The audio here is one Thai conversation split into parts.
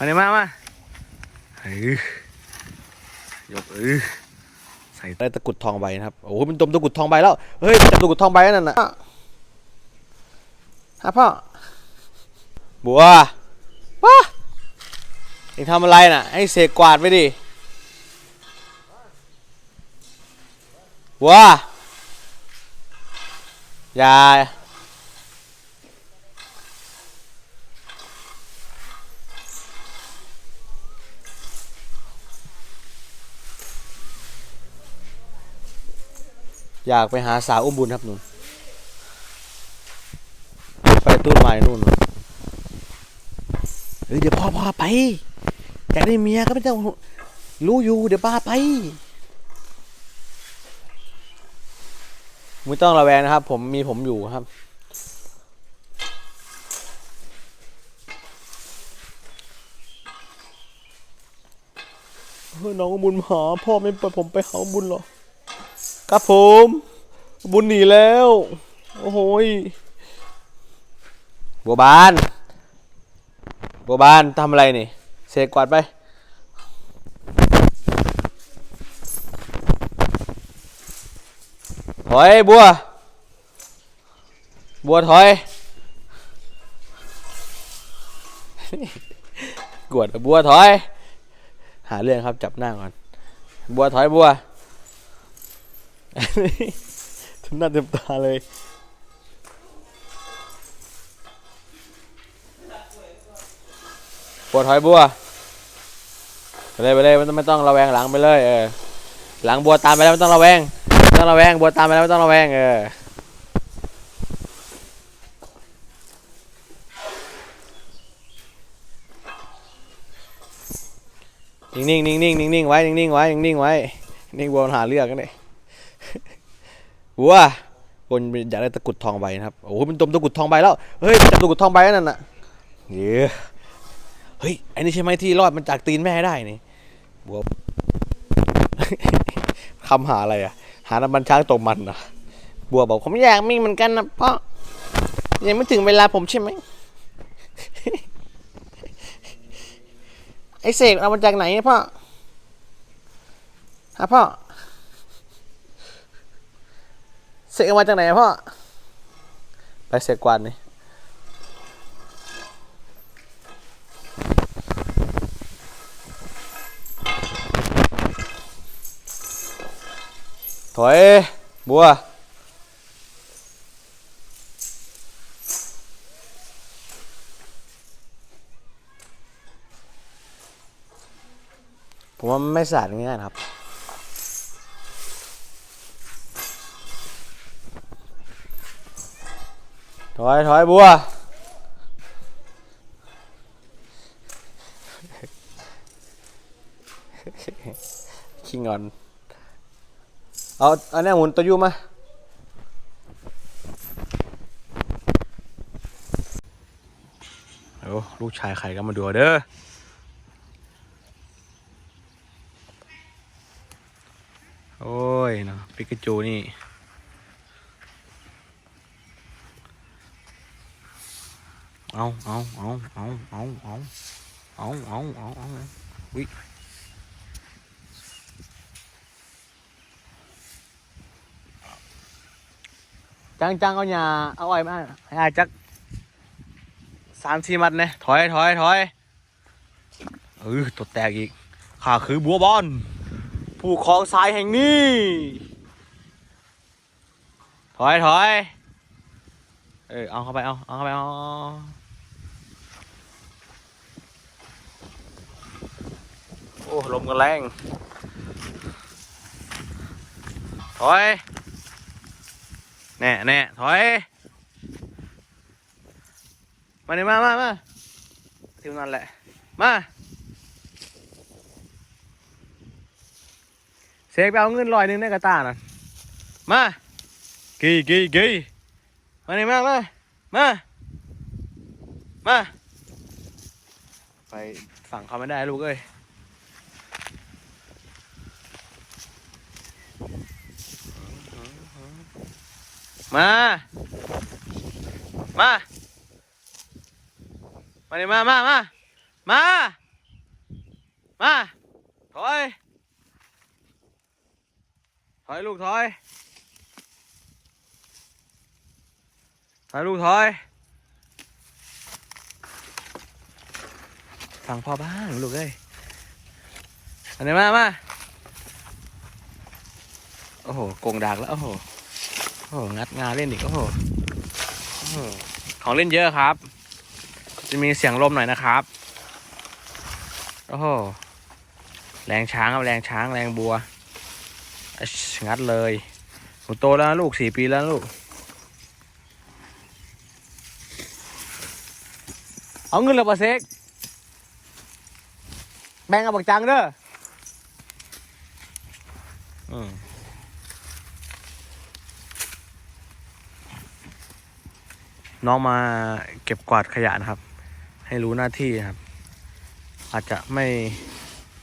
มาเนี่ยมามาเออยกเออใส่ได้ตะกุดทองใบนะครับ โอ้โหเป็นตมตะกุดทองใบแล้ว เฮ้ยจับตะกุดทองใบนั่นน่ะฮะพ่อ บัวว้าเอ็งทำอะไรน่ะ ให้เสกกวาดไปดิ บัวอย่า อยากไปหาสาวอุ้มบุญครับนุ่นไปตู้ไม้นู่นเฮ้ยเดี๋ยวพ่อพ่อไปอยากได้เมียก็ไม่ต้องรู้อยู่ เดี๋ยวป้าไป ไม่ต้องระแวงนะครับ ผมมีผมอยู่ครับเฮ้ยน้องบุญหาพ่อไม่ปล่อยผมไปหาบุญหรอ ครับผม บุญหนีแล้ว โอ้โหยบัวบาน บัวบานทำอะไรนี่ เสกกวาดไป ถอยบัว บัวถอย กวดบัวถอย หาเรื่องครับจับหน้าก่อน บัวถอยบัว ทำหน้าเต็มตาเลย ปวดถอยบัว ไปเลยไปเลยไม่ต้องไม่ต้องระแวงหลังไปเลยเออ หลังบัวตามไปแล้วไม่ต้องระแวงไม่ต้องระแวงบัวตามไปแล้วไม่ต้องระแวงเออนิ่งนิ่งนิ่งนิ่งนิ่งนิ่งไว้ นิ่งนิ่งไว้ นิ่งนิ่งไว้ นิ่งบัวนหาเรื่องกันเลย วัวคนอยากได้ตะกุดทองใบนะครับ โอ้โหเป็นตมตะกุดทองใบแล้ว เฮ้ยจับตะกุดทองใบนั่นน่ะเย้เฮ้ยไอ้นี่ใช่ไหมที่รอดมันจากตีนแม่ได้นี่บัวคำหาอะไรอะ หาน้ำมันช้างตกมันนะบัวบอกผมอยากมีเหมือนกันนะเพราะยังไม่ถึงเวลาผมใช่ไหมไอเสกเอามาจากไหนเนี่ยพ่อฮะพ่อ เสกมาจากไหนพ่อ ไปเสกกวาดนี่ถอยบัวผมว่าไม่สะอาดง่ายๆครับ ถอยถอยบัวขี้งอน เอาอันนี้หมุนตัวยูมาโอ้ลูกชายใครก็มาดูเด้อโอ้ยเนาะปิกาจูนี่ เอาเอาเอาเอาเอาเอาเอาเอาเอาเอาวิจังจังเอาหญ้าเอาอ้อยมาให้อาจักสามสี่มัดเนี่ยถอยถอยถอยเออตัวแตกอีกข้าคือบัวบอลผู้ครองทรายแห่งนี้ ถอยถอยเออเอาเข้าไปเอาเอาเข้าไปเอาโอ้ ลมกันแรงถอยแน่แน่ถอย มานี่มามามาทีมนั้นแหละ มาเสกไปเอาเงินลอยหนึงในกระตาน่ะมากี่กี่กี่มานี่มามามามาไปฝั่งเขาไม่ได้ลูกเอ้ย มา มา มานี่มามามา มา มา ถอย ถอยลูกถอย ถอยลูกถอย ฟังพ่อบ้างลูกเอ้ยอันไหนมามา โอ้โหกงดักแล้ว โอ้โห โอ้โหงัดงาเล่นอีกโอ้โหของเล่นเยอะครับ จะมีเสียงลมหน่อยนะครับ โอ้โหแรงช้างครับแรงช้างแรงบัว งัดเลยหนูโตแล้วลูกสี่ปีแล้วลูก เอาเงินเลยปะเซ็ก แบ่งเอาบักจังเด้ออืม น้องมาเก็บกวาดขยะนะครับ ให้รู้หน้าที่ครับ อาจจะไม่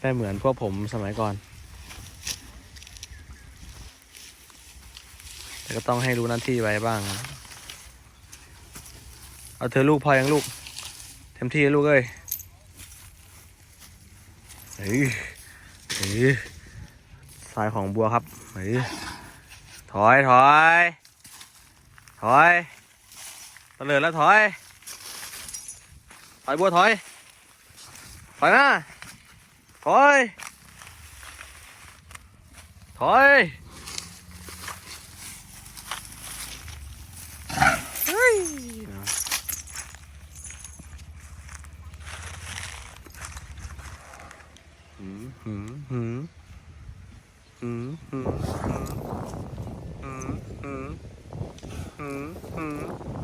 ได้เหมือนพวกผมสมัยก่อน แต่ก็ต้องให้รู้หน้าที่ไว้บ้างเอาเธอลูกพอยังลูก เต็มที่ลูกเอ้ยเฮ้ยเฮ้ยสายของบัวครับเฮ้ยถอยถอยถอย ตะเลิดแล้วถอย ถอยบัวถอย ถอยมาถอย ถอยเฮ้ยหืมหืมหืมหืมหืมหืมหืมหืมหืม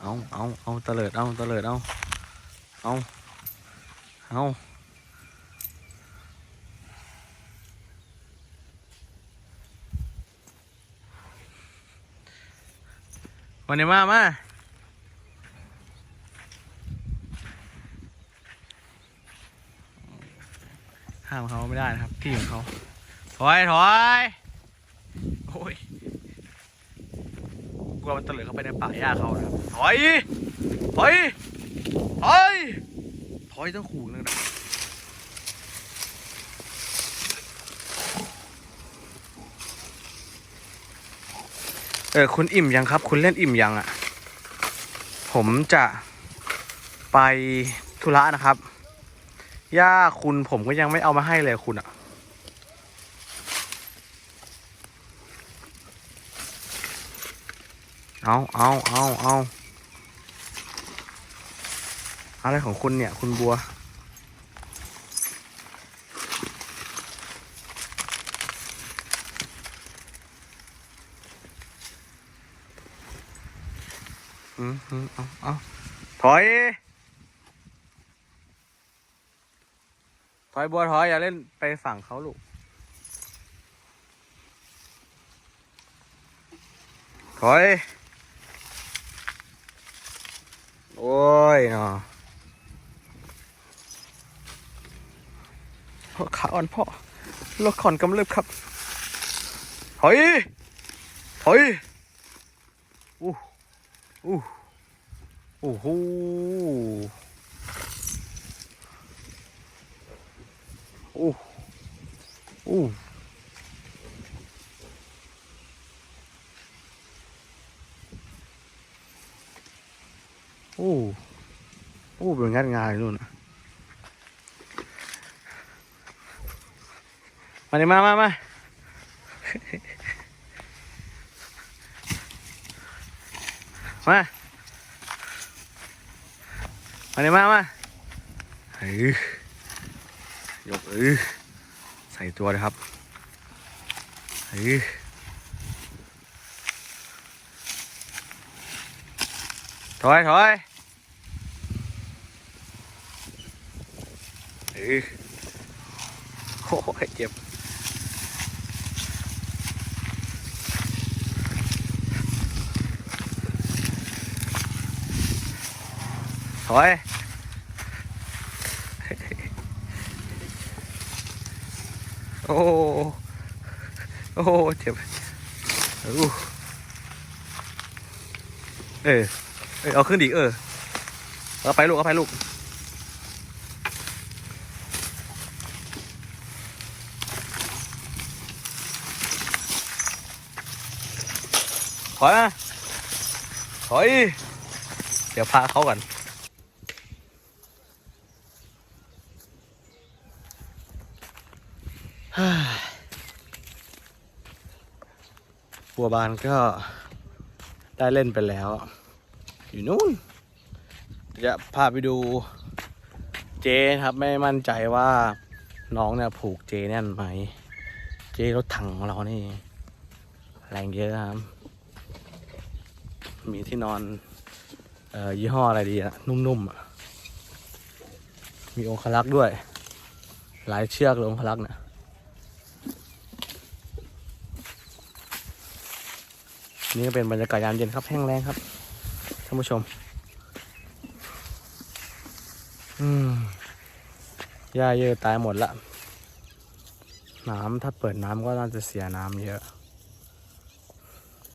เอาเอาเอาตะเลิดเอาตะเลิดเอาเอาเอาวันนี้มามาห้ามเขาไม่ได้นะครับ ที่ของเขาถอยถอยโอ้ยก ลัวมันเตลิดเข้าไปในป่าหญ้าเขานะครับถอยถอยถอยถอยต้องขู่นึงนะเออคุณอิ่มยังครับ คุณเล่นอิ่มยังอะ่ะ ผมจะไปธุระนะครับย่าคุณผมก็ยังไม่เอามาให้เลยคุณอะ่ะ เอาเอาเอาเอาอะไรของคุณเนี่ย คุณบัว อืมอืมเอาเอาถอย ถอยบัวถอย อย่าเล่นไปฝั่งเขาลูก ถอย โอ้ ยเนาะพ่อขาอ่อนพ่อรคขอนกำเริบครับถอยถอยอู้อู้โอ้โหโอ้โอ้โอ้ โอ้เป็นงานงานนู่นะมาดิมามามามามาดิมามาเฮ้ยยกเออใส่ตัวเลยครับเฮ้ยถอยถอย เฮ้ยโอ้ยเจ็บถอยโอ้ โอ้ เจ็บอู้เออเออ เอาขึ้นดิเออ เอาไปลูก เอาไปลูก ถอยมาถอย เดี๋ยวพาเขาก่อนบัวบานก็ได้เล่นไปแล้ว อยู่นู่นจะพาไปดูเจนะครับไม่มั่นใจว่าน้องเนี่ยผูกเจแน่นไหม เจรถถังของเรานี่ แรงเยอะครับ มีที่นอนออยี่ห้ออะไรดีอะนุ่มๆ มีองคลักษ์ด้วย หลายเชือกเลยองคลักษ์เนี่ยนี่ก็เป็นบรรยากาศยามเย็นครับแห้งแรงครับท่านผู้ชม อืมหญ้าเยอะตายหมดละ น้ำถ้าเปิดน้ำก็น่าจะเสียน้ำเยอะ